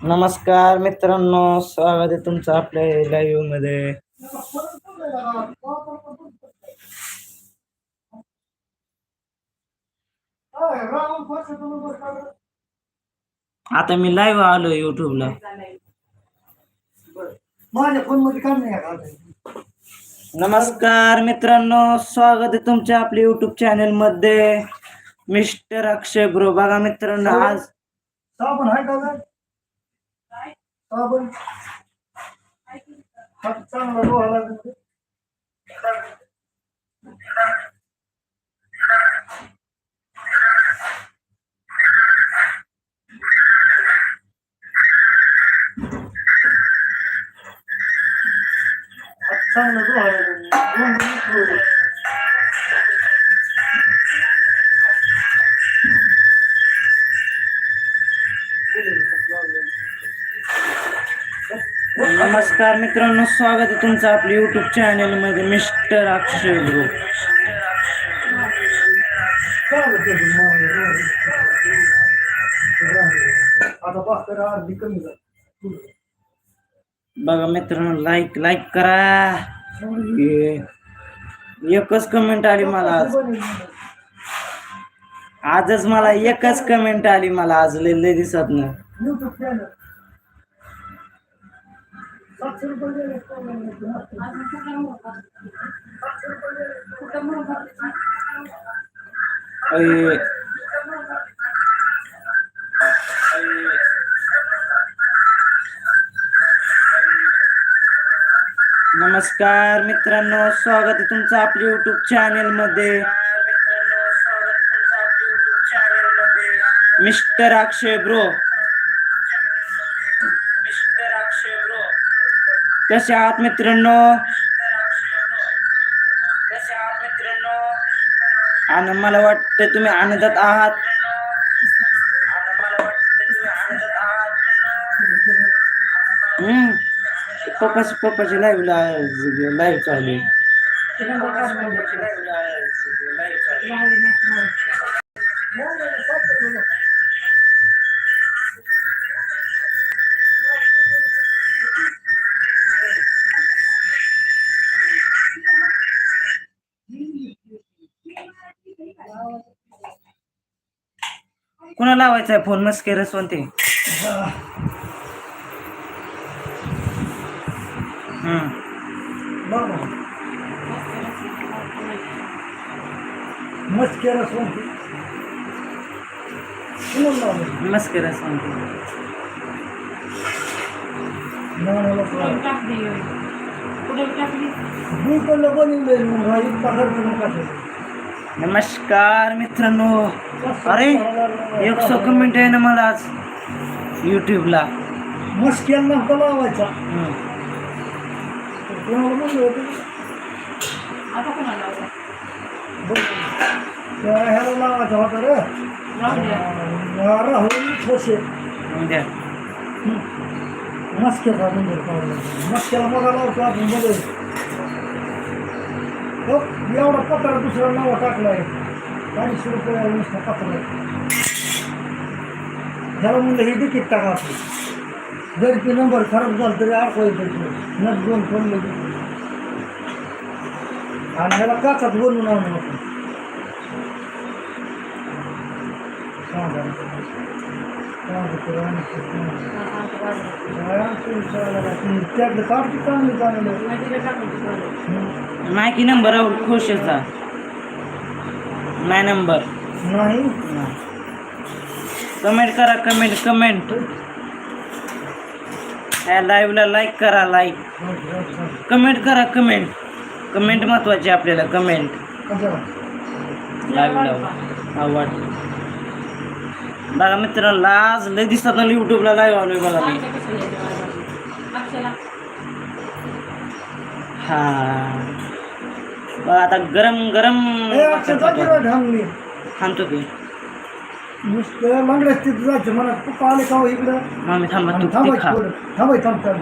नमस्कार मित्रांनो स्वागत आहे तुमचं आपल्या लाईव्हमध्ये. आता मी लाईव्ह आलो युट्यूबला माझ्या फोनमध्ये काम नाही का नमस्कार मित्रांनो स्वागत आहे तुमच्या आपल्या युट्यूब चॅनलमध्ये. मिस्टर अक्षय ब्रो बघा मित्रांनो आज साबण आहे का गं? साबण हात चांगला डोळा लागला हात चांगला डोळा नमस्कार मित्रांनो स्वागत आहे तुमचं आपल्या युट्यूब चॅनलमध्ये मिस्टर अक्षय ग्रुप बघा मित्रांनो लाईक लाईक करा. एकच कमेंट आली मला आज. आजच मला एकच कमेंट आली मला आज लय लय दिसत ना नमस्कार मित्रांनो स्वागत आहे तुमचं आपल्या युट्यूब चॅनलमध्ये. Mister Akshay bro. कसे आहात मित्रांनो. आणि मला वाटतं तुम्ही आनंदात आहात. हम्म. पप्पाची पप्पाची लाईव्ह लाईव्ह चालू आहे. कोणाला लावायचा आहे फोन मस्के रसवंती. मस्के रसवंती. मस्के रसवंती लावलं. मी खर्च नका करू. नमस्कार मित्रांनो. अरे एक सौ कमेंट आहे ना मला आज युट्यूबला मस्क्यांना का लावायचा. हम्म. कोणाला म्हणलं होतं? बघ. त्या ह्याला लावायचा होता रे. राहुल ठोसे उद्या मस्क्याचा नंबर काढला मस्क्याला बघा लावतो आपण बघ हो, एवढा पत्रा दुसरा नाव टाकलाय. अडीचशे रुपये नुसतं पत्र. त्याला म्हणलं हे तिकीट टाका आपली जर की नंबर खराब झाला तरी अडकवायचं नट दोन फोडले आणि ह्याला काचात बोलून आणून चांगलं माहिती नंबर राहुल खोशेचा माय नंबर नाही. कमेंट करा कमेंट कमेंट या लाईव्हला लाईक करा लाईक कमेंट करा कमेंट कमेंट महत्वाची आपल्याला कमेंट लाईव्हला आवड. बघा मित्रांनो आज लय दिसतात ना युट्यूबला लाईव्ह आलोय बघा मी. हा. बघा आता गरम गरम थांबतो की. नुसतं लंगड्याच तिथं जायचं मला पप्पा आले का हो इकडं? मामी थांबा तू खा. पुढं. थांबायचं थांबतात